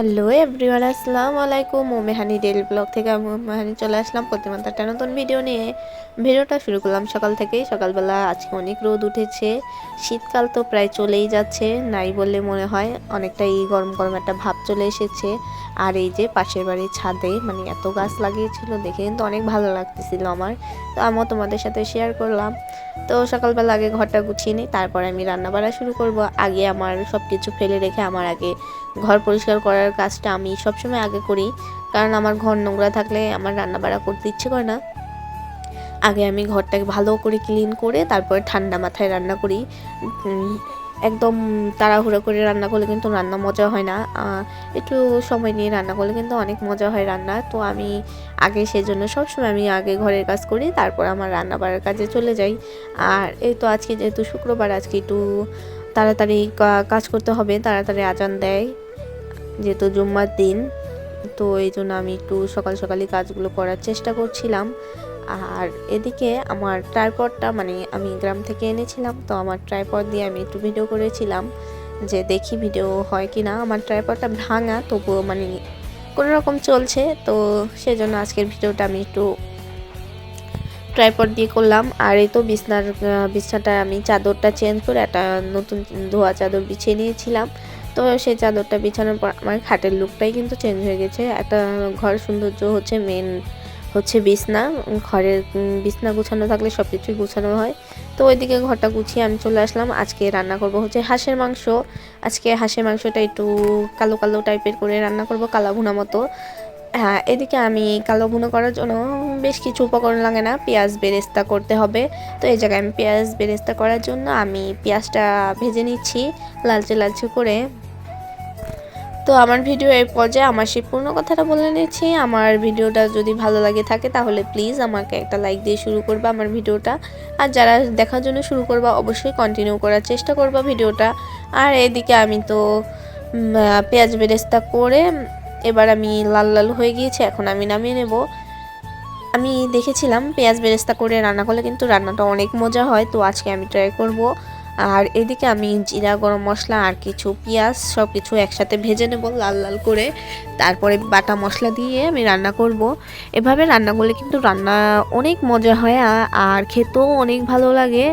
Hello everyone আসসালাম আলাইকুম ও মেহানি del blog থেকে আমি মোমেহানি চলে আসলাম প্রতিমাত্র একটা নতুন ভিডিও নিয়ে। ভিডিওটা শুরু করলাম সকাল থেকেই। সকালবেলা আজকে অনেক রোদ উঠেছে। শীতকাল তো প্রায় চলেই যাচ্ছে, নাই বললে মনে হয়। অনেকটাই গরম গরম একটা ভাব চলে এসেছে। আর এই যে পাশের বাড়ির ছাদে মানে এত গাছ লাগিয়েছিল দেখে কিন্তু অনেক ভালো লাগতেছিল আমার। তো আমিও তোমাদের সাথে শেয়ার করলাম। তো সকালবেলা আগে ঘরটা গুছিয়ে নিই, তারপরে আমি রান্না বাড়া শুরু করব। আগে আমার সব কিছু ফেলে রেখে আমার আগে ঘর পরিষ্কার করার কাজটা আমি সবসময় আগে করি। কারণ আমার ঘর নোংরা থাকলে আমার রান্না বাড়া করতে ইচ্ছে করে না। আগে আমি ঘরটাকে ভালো করে ক্লিন করে তারপরে ঠান্ডা মাথায় রান্না করি। একদম তাড়াহুড়ো করে রান্না করলে কিন্তু রান্না মজা হয় না। একটু সময় নিয়ে রান্না করলে কিন্তু অনেক মজা হয় রান্না। তো আমি আগে সেজন্য সবসময় আমি আগে ঘরের কাজ করি, তারপর আমার রান্না বাড়ার কাজে চলে যাই। আর এই তো আজকে যেহেতু শুক্রবার, আজকে একটু তাড়াতাড়ি কাজ করতে হবে, তাড়াতাড়ি আজান দেয় যেহেতু জুম্মার দিন। তো এই জন্য আমি একটু সকাল সকালই কাজগুলো করার চেষ্টা করছিলাম। আর এদিকে আমার ট্রাইপডটা মানে আমি গ্রাম থেকে এনেছিলাম, তো আমার ট্রাইপড দিয়ে আমি একটু ভিডিও করেছিলাম যে দেখি ভিডিও হয় কি না আমার ট্রাইপডটা ভাঙা, তবুও মানে কোনো রকম চলছে, তো সেজন্য আজকের ভিডিওটা আমি একটু ট্রাইপড দিয়ে করলাম। আর এই তো বিছনার বিছনাটা আমি চাদরটা চেঞ্জ করে একটা নতুন ধোয়া চাদর বিছিয়ে নিয়েছিলাম। তো সেই চাদরটা বিছানোর পর আমার খাটের লুকটাই কিন্তু চেঞ্জ হয়ে গেছে। একটা ঘর সৌন্দর্য হচ্ছে মেন হচ্ছে বিছনা ঘরের বিছনা গুছানো থাকলে সব কিছুই গুছানো হয়। তো ওইদিকে ঘরটা গুছিয়ে আমি চলে আসলাম। আজকে রান্না করব হচ্ছে হাঁসের মাংস। আজকে হাঁসের মাংসটা একটু কালো কালো টাইপের করে রান্না করব, কালা ভুনা মতো। হ্যাঁ এদিকে আমি কালো ভুনো করার জন্য বেশ কিছু উপকরণ লাগে না, পেঁয়াজ বেরেস্তা করতে হবে। তো এই জায়গায় আমি পেঁয়াজ বেরেস্তা করার জন্য আমি পেঁয়াজটা ভেজে নিচ্ছি, লালচে লালচে করে। তো আমার ভিডিও এই পর্যায়ে আমার সেই পূর্ণ কথাটা বলে নিচ্ছি। আমার ভিডিওটা যদি ভালো লাগে থাকে তাহলে প্লিজ আমাকে একটা লাইক দিয়ে শুরু করবা আমার ভিডিওটা। আর যারা দেখার জন্য শুরু করবা অবশ্যই কন্টিনিউ করার চেষ্টা করবা ভিডিওটা। আর এদিকে আমি তো পেঁয়াজ বেরেস্তা করে, এবার আমি লাল লাল হয়ে গিয়েছে, এখন আমি নামিয়ে নেব। আমি দেখেছিলাম পেঁয়াজ বেরেস্তা করে রান্না করলে কিন্তু রান্নাটা অনেক মজা হয়, তো আজকে আমি ট্রাই করব। আর এদিকে আমি জিরা, গরম মশলা আর কিছু পেঁয়াজ সব কিছু একসাথে ভেজে নেব লাল লাল করে। তারপরে বাটা মশলা দিয়ে আমি রান্না করব। এভাবে রান্না করলে কিন্তু রান্না অনেক মজা হয় আর খেতেও অনেক ভালো লাগে।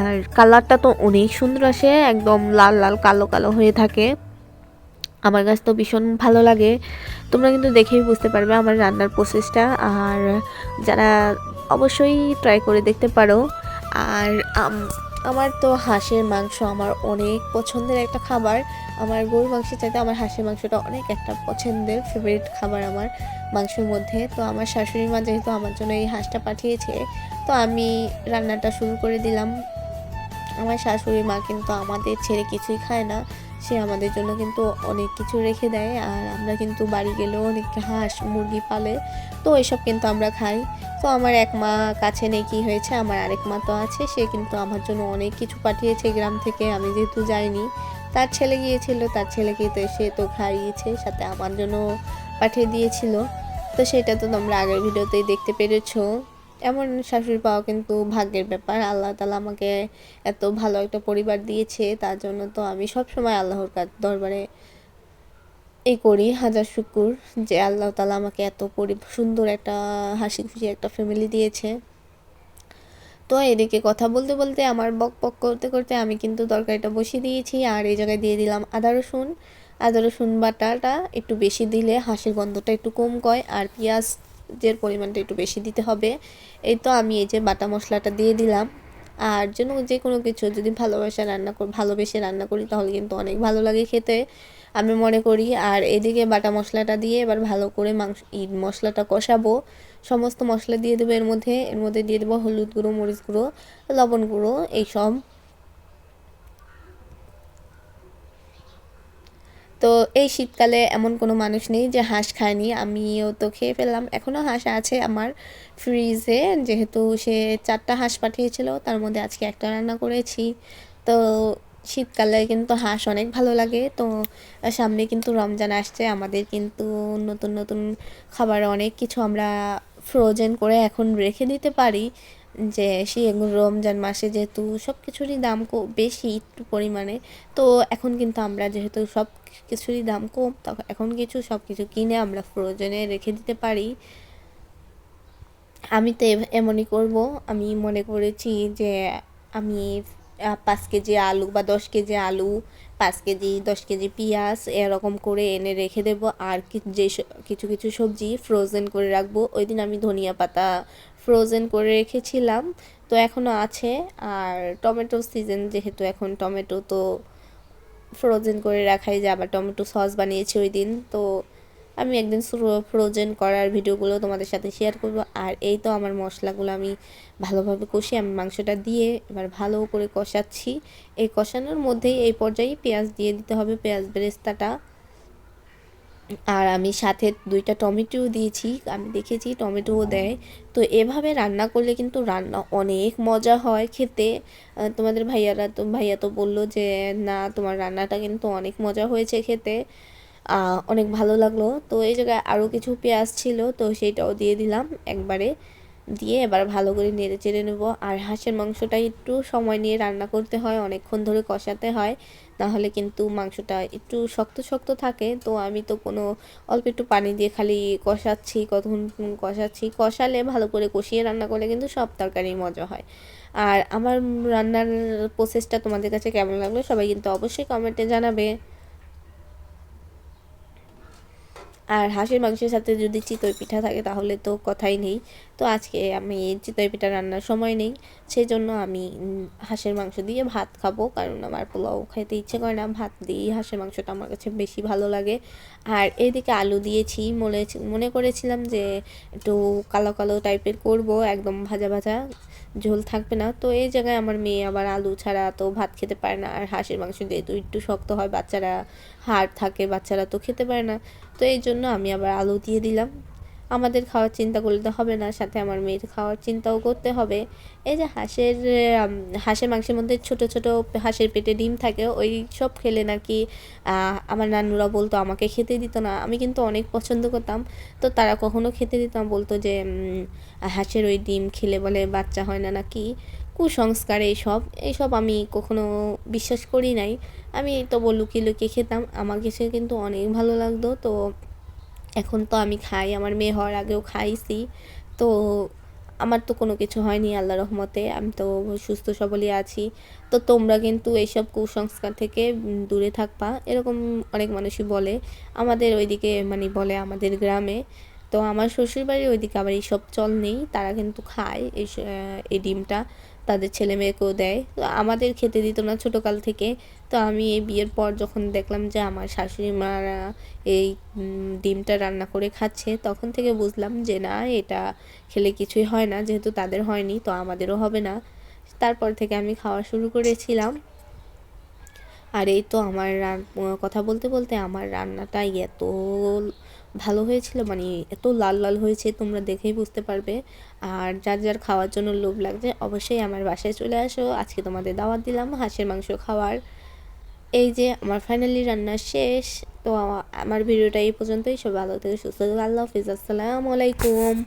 আর কালারটা তো অনেক সুন্দর আসে, একদম লাল লাল কালো কালো হয়ে থাকে। আমার কাছে তো ভীষণ ভালো লাগে। তোমরা কিন্তু দেখেই বুঝতে পারবে আমার রান্নার প্রসেসটা আর যারা অবশ্যই ট্রাই করে দেখতে পারো। আর আমার তো হাঁসের মাংস আমার অনেক পছন্দের একটা খাবার। আমার গরুর মাংসের চাইতে আমার হাঁসের মাংসটা অনেক একটা পছন্দের ফেভারিট খাবার আমার মাংসের মধ্যে। তো আমার শাশুড়ি মা যেহেতু আমার জন্য এই হাঁসটা পাঠিয়েছে, তো আমি রান্নাটা শুরু করে দিলাম। আমার শাশুড়ি মা কিন্তু আমাদের ছেড়ে কিছুই খায় না। সে আমাদের জন্য কিন্তু অনেক কিছু রেখে দেয় আর আমরা কিন্তু বাড়ি গেলেও অনেক হাঁস, মুরগি পালে, তো এসব কিন্তু আমরা খাই। তো আমার এক মা কাছে নেই কি হয়েছে, আমার আরেক মা তো আছে, সে কিন্তু আমার জন্য অনেক কিছু পাঠিয়েছে গ্রাম থেকে, আমি যেহেতু যাইনি। তার ছেলে গিয়েছিল, তার ছেলেকে তো সে তো খাইয়েছে, সাথে আমার জন্য পাঠিয়ে দিয়েছিল। তো সেটা তো তোমরা আগের ভিডিওতেই দেখতে পেরেছ। এমন শাশুড়ি পাওয়া কিন্তু ভাগ্যের ব্যাপার। আল্লাহ তালা আমাকে এত ভালো একটা পরিবার দিয়েছে, তার জন্য তো আমি সব সময় আল্লাহর কাছ দরবারে এই করি। হাজার শুকুর যে আল্লাহ তালা আমাকে এত পরি, সুন্দর একটা হাসি খুশি একটা ফ্যামিলি দিয়েছে। তো এদিকে কথা বলতে বলতে, আমার বক বক করতে করতে আমি কিন্তু তরকারিটা বসিয়ে দিয়েছি, আর এই জায়গায় দিয়ে দিলাম আদা রসুন। আদা রসুন বাটাটা একটু বেশি দিলে হাঁসের গন্ধটা একটু কম কয়, আর পেঁয়াজের পরিমাণটা একটু বেশি দিতে হবে। এই তো আমি এই যে বাটা মশলাটা দিয়ে দিলাম। আর যেন যে কোনো কিছু যদি ভালোবাসা রান্না করি, ভালোবেসে রান্না করি তাহলে কিন্তু অনেক ভালো লাগে খেতে। আমি মনে করি, আর এদিকে বাটা মশলাটা দিয়ে এবার ভালো করে মাংস মশলাটা কষাবো। সমস্ত মশলা দিয়ে দেবো এর মধ্যে। এর মধ্যে দিয়ে দেবো হলুদ গুঁড়ো, মরিচ গুঁড়ো, লবণ গুঁড়ো এইসব তো এই শীতকালে এমন কোনো মানুষ নেই যে হাঁস খায়নি। আমিও তো খেয়ে ফেললাম। এখনও হাঁস আছে আমার ফ্রিজে যেহেতু সে চারটা হাঁস পাঠিয়েছিল, তার মধ্যে আজকে একটা রান্না করেছি। তো শীতকালে কিন্তু হাঁস অনেক ভালো লাগে। তো সামনে কিন্তু রমজান আসছে। আমাদের কিন্তু নতুন নতুন খাবার অনেক কিছু আমরা ফ্রোজেন করে এখন রেখে দিতে পারি। যে সেই রমজান মাসে যেহেতু সব কিছুরই দাম বেশি একটু পরিমাণে, তো এখন কিন্তু আমরা যেহেতু সব কিছুরই দাম কম তখন এখন কিছু সব কিছু কিনে আমরা ফ্রোজেনে রেখে দিতে পারি। আমি তো এমনই করব। আমি মনে করেছি যে আমি পাঁচ কেজি আলু বা দশ কেজি আলু, পাঁচ কেজি, দশ কেজি পেঁয়াজ এরকম করে এনে রেখে দেবো। আর যে কিছু কিছু সবজি ফ্রোজেন করে রাখব। ওই দিন আমি ধনিয়া পাতা ফ্রোজেন করে রেখেছিলাম। তো এখনও আছে। আর টমেটো সিজন যেহেতু এখন টমেটো তো ফ্রোজেন করে রাখাই যায়। আবার টমেটো সস বানিয়েছি ওই দিন। তো আমি একদিন ফ্রোজেন করার ভিডিওগুলো তোমাদের সাথে শেয়ার করব। আর এই তো আমার মশলাগুলো আমি ভালোভাবে কষি আমি মাংসটা দিয়ে এবার ভালো করে কষাচ্ছি। এই কষানোর মধ্যেই এই পর্যায়ে পেঁয়াজ দিয়ে দিতে হবে। পেঁয়াজ বেরেস্তাটা আর আমি সাথে দুইটা টমেটোও দিয়েছি আমি দেখেছি টমেটোও দেয়। তো এভাবে রান্না করলে কিন্তু রান্না অনেক মজা হয় খেতে। তোমাদের ভাইয়ারা তো ভাইয়া তো বলল যে না তোমার রান্নাটা কিন্তু অনেক মজা হয়েছে খেতে। অনেক ভালো লাগল। তো এই জায়গায় আরও কিছু পেঁয়াজ ছিল তো সেইটাও দিয়ে দিলাম একবারে। দিয়ে এবার ভালো করে নেড়ে চেড়ে নেব। আর হাঁসের মাংসটা একটু সময় নিয়ে রান্না করতে হয়, অনেকক্ষণ ধরে কষাতে হয়। নাহলে কিন্তু মাংসটা একটু শক্ত শক্ত থাকে। তো আমি তো কোনো অল্প একটু পানি দিয়ে খালি কষাচ্ছি, কতক্ষণ কষাচ্ছি। কষালে ভালো করে কষিয়ে রান্না করলে কিন্তু সব তরকারি মজা হয়। আর আমার রান্নার প্রসেসটা তোমাদের কাছে কেমন লাগল সবাই কিন্তু অবশ্যই কমেন্টে জানাবে। আর হাঁসের মাংসের সাথে যদি চিতই পিঠা থাকে তাহলে তো কথাই নেই। তো আজকে আমি চিতই পিঠা রান্নার সময় নেই সেই জন্য আমি হাঁসের মাংস দিয়ে ভাত খাব, কারণ আমার পোলাও খেতে ইচ্ছে করে না, ভাত দিয়েই হাঁসের মাংসটা আমার কাছে বেশি ভালো লাগে। আর এদিকে আলু দিয়েছি মনে মনে করেছিলাম যে একটু কালো কালো টাইপের করব, একদম ভাজা ভাজা, ঝোল থাকবে না। তো এই জায়গায় আমার মেয়ে আবার আলু ছাড়া তো ভাত খেতে পারে না, আর হাঁসের মাংস যেহেতু একটু শক্ত হয়, বাচ্চারা হাড় থাকে, বাচ্চারা তো খেতে পারে না। তো এই জন্য আমি আবার আলু দিয়ে দিলাম। আমাদের খাওয়ার চিন্তা করলে তো হবে না, সাথে আমার মেয়ের খাওয়ার চিন্তাও করতে হবে। এই যে হাঁসের হাঁসের মাংসের মধ্যে ছোট ছোট হাঁসের পেটে ডিম থাকে, ওই সব খেলে নাকি আমার নানুরা বলতো আমাকে খেতে দিত না। আমি কিন্তু অনেক পছন্দ করতাম, তো তারা কখনো খেতে দিতাম বলতো যে হাঁসের ওই ডিম খেলে বলে বাচ্চা হয় না নাকি? কুসংস্কার এইসব এইসব আমি কখনো বিশ্বাস করি নাই। আমি তবু লুকিয়ে লুকিয়ে খেতাম আমার কাছে কিন্তু অনেক ভালো লাগতো, তো এখন তো আমি খাই, আমার মেয়ে হওয়ার আগেও খাইছি। তো আমার তো কোনো কিছু হয়নি আল্লাহ রহমতে, আমি তো সুস্থ সবলই আছি। তো তোমরা কিন্তু এইসব কুসংস্কার থেকে দূরে থাকবা, এরকম অনেক মানুষই বলে। আমাদের ওইদিকে মানে বলে আমাদের গ্রামে। তো আমার শ্বশুরবাড়ির ওইদিকে আবার এইসব চল নেই, তারা কিন্তু খায় এই এই ডিমটা, তাদের ছেলে মেয়েকেও দেয়। তো আমাদের খেতে দিত না ছোটোকাল থেকে। তো আমি এই বিয়ের পর যখন দেখলাম যে আমার শাশুড়ি মারা এই ডিমটা রান্না করে খাচ্ছে, তখন থেকে বুঝলাম যে না, এটা খেলে কিছুই হয় না, যেহেতু তাদের হয়নি, তো আমাদেরও হবে না। তারপর থেকে আমি খাওয়া শুরু করেছিলাম। আর এই তো আমার কথা বলতে বলতে আমার রান্নাটা এত ভালো হয়েছিল মানে এত লাল লাল হয়েছে, তোমরা দেখেই বুঝতে পারবে। আর যার যার খাওয়ার জন্য লোভ লাগছে, অবশ্যই আমার বাসায় চলে আসো। আজকে তোমাদের দাওয়াত দিলাম, হাঁসের মাংস খাওয়ার। এই যে, আমার ফাইনালি রান্না শেষ। তো আমার ভিডিওটা এই পর্যন্তই। সব ভালো থেকে, সুস্থ। আল্লাহ হাফিজ। আসসালামু আলাইকুম।